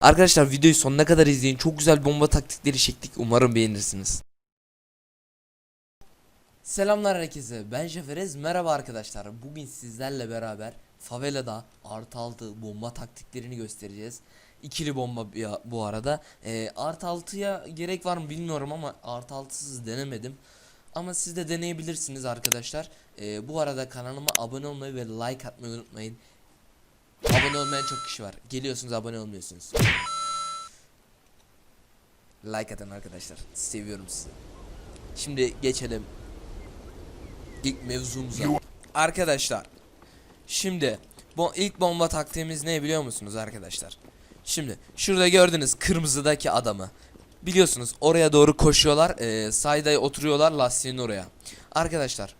Arkadaşlar videoyu sonuna kadar izleyin. Çok güzel bomba taktikleri çektik. Umarım beğenirsiniz. Selamlar herkese. Ben Şeferez. Merhaba arkadaşlar. Bugün sizlerle beraber favelada artı altı bomba taktiklerini göstereceğiz. İkili bomba bu arada. Ee, artı altıya gerek var mı bilmiyorum ama artı altısız denemedim. Ama siz de deneyebilirsiniz arkadaşlar. Ee, bu arada kanalıma abone olmayı ve like atmayı unutmayın. Abone olmayan çok kişi var. Geliyorsunuz abone olmuyorsunuz. Like atın arkadaşlar. Seviyorum sizi. Şimdi geçelim ilk mevzumuza. Arkadaşlar şimdi bu ilk bomba taktiğimiz ne biliyor musunuz arkadaşlar? Şimdi şurada gördünüz kırmızıdaki adamı. Biliyorsunuz oraya doğru koşuyorlar. E, sayda oturuyorlar lastiğin oraya. Arkadaşlar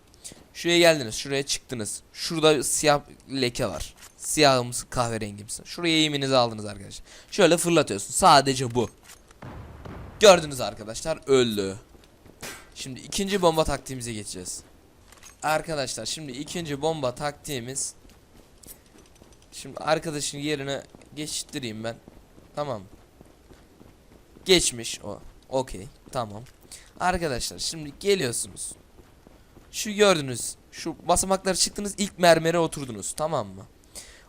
şuraya geldiniz. Şuraya çıktınız. Şurada siyah leke var. Siyahımsı kahverengimsi. Şuraya eğiminizi aldınız arkadaşlar. Şöyle fırlatıyorsun. Sadece bu. Gördünüz arkadaşlar öldü. Şimdi ikinci bomba taktiğimize geçeceğiz. Arkadaşlar şimdi ikinci bomba taktiğimiz Şimdi arkadaşın yerine geçtireyim ben. Tamam. Geçmiş o. Okey. Tamam. Arkadaşlar şimdi geliyorsunuz. Şu gördünüz. Şu basamakları çıktınız ilk mermere oturdunuz. Tamam mı?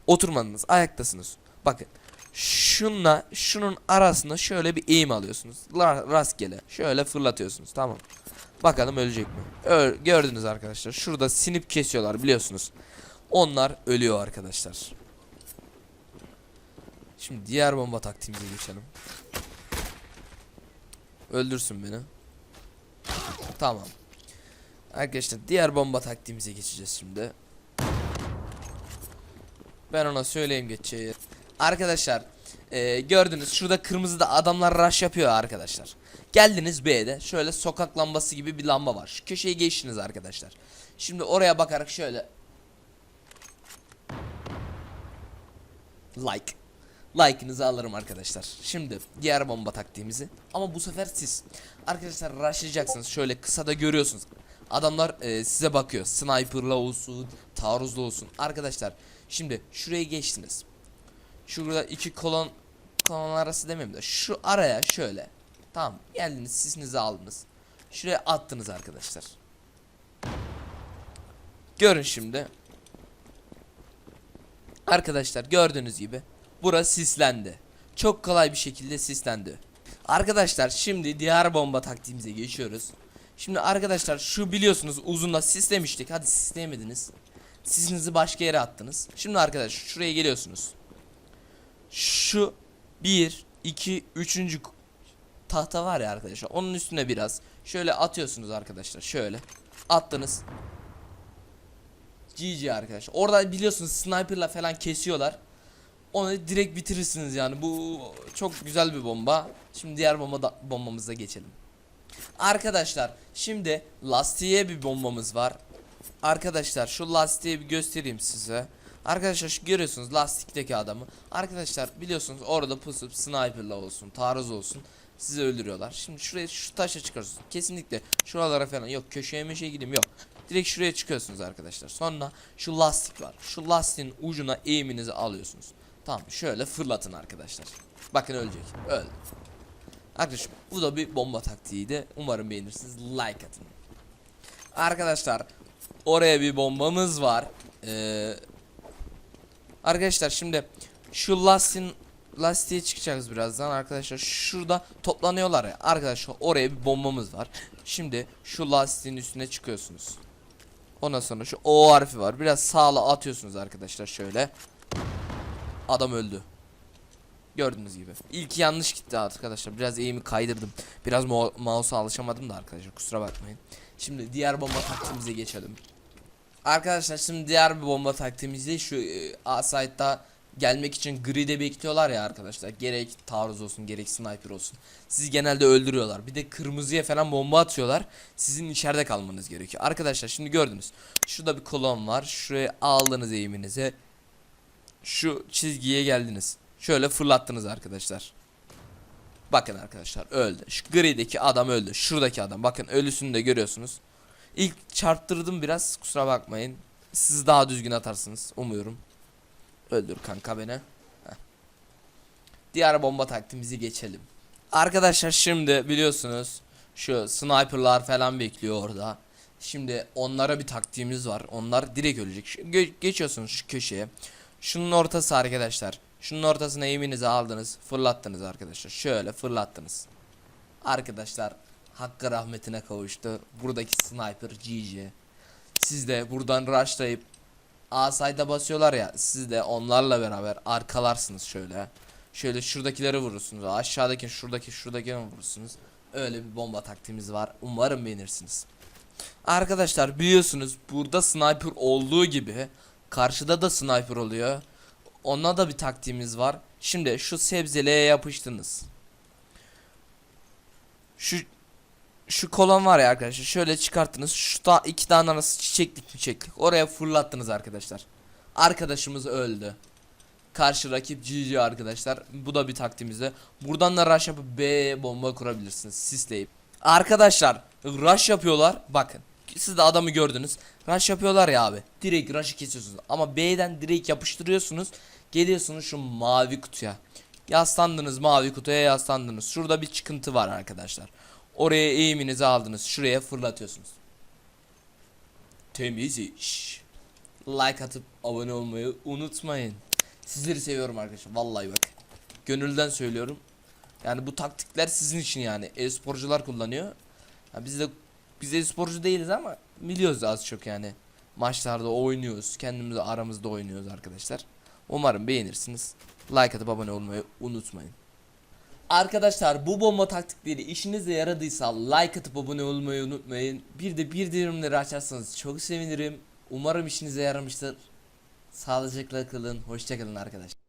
Oturmadınız. Ayaktasınız. Bakın. Şunla şunun arasında şöyle bir eğim alıyorsunuz. La- Rastgele. Şöyle fırlatıyorsunuz. Tamam. Bakalım ölecek mi? Ö- gördünüz arkadaşlar. Şurada sinip kesiyorlar biliyorsunuz. Onlar ölüyor arkadaşlar. Şimdi diğer bomba taktiğimize geçelim. Öldürsün beni. Tamam. Arkadaşlar diğer bomba taktiğimize geçeceğiz şimdi. Ben ona söyleyeyim geçeceği. Arkadaşlar e, gördünüz şurada kırmızıda adamlar rush yapıyor arkadaşlar. Geldiniz B'de şöyle sokak lambası gibi bir lamba var. Şu köşeyi geçtiniz arkadaşlar. Şimdi oraya bakarak şöyle like like'ınızı alırım arkadaşlar. Şimdi diğer bomba taktiğimizi ama bu sefer siz arkadaşlar rushlayacaksınız. Şöyle kısada görüyorsunuz. Adamlar e, size bakıyor. Sniper'la olsun, taarruzla olsun. Arkadaşlar şimdi şuraya geçtiniz. Şurada iki kolon kolon arası demeyeyim de şu araya şöyle. Tamam geldiniz sisinizi aldınız. Şuraya attınız arkadaşlar. Görün şimdi. Arkadaşlar gördüğünüz gibi burası sislendi. Çok kolay bir şekilde sislendi. Arkadaşlar şimdi diğer bomba taktiğimize geçiyoruz. Şimdi arkadaşlar şu biliyorsunuz uzunla sislemiştik. Hadi sisleyemediniz. Sisinizi başka yere attınız. Şimdi arkadaşlar şuraya geliyorsunuz. Şu 1 2 3. tahta var ya arkadaşlar. Onun üstüne biraz şöyle atıyorsunuz arkadaşlar. Şöyle attınız. GG arkadaşlar. Orada biliyorsunuz sniperla falan kesiyorlar. Onu direkt bitirirsiniz yani. Bu çok güzel bir bomba. Şimdi diğer bomba da, bombamıza geçelim. Arkadaşlar şimdi lastiğe bir bombamız var. Arkadaşlar şu lastiği bir göstereyim size. Arkadaşlar şu görüyorsunuz lastikteki adamı. Arkadaşlar biliyorsunuz orada pusup sniperla olsun, taarruz olsun sizi öldürüyorlar. Şimdi şuraya şu taşa çıkıyorsunuz. Kesinlikle şuralara falan yok köşeye meşeye gideyim yok. Direkt şuraya çıkıyorsunuz arkadaşlar. Sonra şu lastik var. Şu lastiğin ucuna eğiminizi alıyorsunuz. Tamam şöyle fırlatın arkadaşlar. Bakın ölecek. Öldü. Arkadaşlar bu da bir bomba taktiğiydi. Umarım beğenirsiniz. Like atın. Arkadaşlar oraya bir bombamız var. Ee, arkadaşlar şimdi şu lastin lastiğe çıkacağız birazdan arkadaşlar. Şurada toplanıyorlar ya. Arkadaşlar oraya bir bombamız var. Şimdi şu lastiğin üstüne çıkıyorsunuz. Ondan sonra şu O harfi var. Biraz sağla atıyorsunuz arkadaşlar şöyle. Adam öldü. Gördüğünüz gibi. İlk yanlış gitti arkadaşlar. Biraz eğimi kaydırdım. Biraz mo- mouse'a alışamadım da arkadaşlar. Kusura bakmayın. Şimdi diğer bomba taktiğimize geçelim. Arkadaşlar şimdi diğer bir bomba taktiğimizde şu e, A-Site'da gelmek için gride bekliyorlar ya arkadaşlar. Gerek taarruz olsun gerek sniper olsun. Sizi genelde öldürüyorlar. Bir de kırmızıya falan bomba atıyorlar. Sizin içeride kalmanız gerekiyor. Arkadaşlar şimdi gördünüz. Şurada bir kolon var. Şuraya aldınız eğiminize. Şu çizgiye geldiniz. Şöyle fırlattınız arkadaşlar. Bakın arkadaşlar öldü. Şu grideki adam öldü. Şuradaki adam. Bakın ölüsünü de görüyorsunuz. İlk çarptırdım biraz. Kusura bakmayın. Siz daha düzgün atarsınız. Umuyorum. Öldür kanka beni. Heh. diğer bomba taktiğimizi geçelim. Arkadaşlar şimdi biliyorsunuz şu sniperlar falan bekliyor orada. Şimdi onlara bir taktiğimiz var. Onlar direkt ölecek. Gö- geçiyorsunuz şu köşeye. Şunun ortası arkadaşlar. Şunun ortasına eğiminizi aldınız. Fırlattınız arkadaşlar. Şöyle fırlattınız. Arkadaşlar hakkı rahmetine kavuştu. Buradaki sniper GG. Siz de buradan rushlayıp A basıyorlar ya. Siz de onlarla beraber arkalarsınız şöyle. Şöyle şuradakileri vurursunuz. Aşağıdaki şuradaki şuradakini vurursunuz. Öyle bir bomba taktiğimiz var. Umarım beğenirsiniz. Arkadaşlar biliyorsunuz burada sniper olduğu gibi karşıda da sniper oluyor. Ona da bir taktiğimiz var. Şimdi şu sebzeliğe yapıştınız. Şu şu kolon var ya arkadaşlar şöyle çıkarttınız. Şu da iki tane arası çiçeklik çiçeklik. Oraya fırlattınız arkadaşlar. Arkadaşımız öldü. Karşı rakip GG arkadaşlar. Bu da bir taktiğimizde. Buradan da rush yapıp B bomba kurabilirsiniz. Sisleyip. Arkadaşlar rush yapıyorlar. Bakın. Siz de adamı gördünüz. Rush yapıyorlar ya abi. Direkt rush'ı kesiyorsunuz. Ama B'den direkt yapıştırıyorsunuz. Geliyorsunuz şu mavi kutuya. Yaslandınız mavi kutuya yaslandınız. Şurada bir çıkıntı var arkadaşlar. Oraya eğiminizi aldınız. Şuraya fırlatıyorsunuz. Temiz iş. Like atıp abone olmayı unutmayın. Sizleri seviyorum arkadaşlar. Vallahi bak. Gönülden söylüyorum. Yani bu taktikler sizin için yani. E-sporcular kullanıyor. Ya biz de biz e-sporcu değiliz ama biliyoruz az çok yani. Maçlarda oynuyoruz. Kendimiz aramızda oynuyoruz arkadaşlar. Umarım beğenirsiniz. Like atıp abone olmayı unutmayın. Arkadaşlar bu bomba taktikleri işinize yaradıysa like atıp abone olmayı unutmayın. Bir de bildirimleri açarsanız çok sevinirim. Umarım işinize yaramıştır. Sağlıcakla kalın. Hoşçakalın arkadaşlar.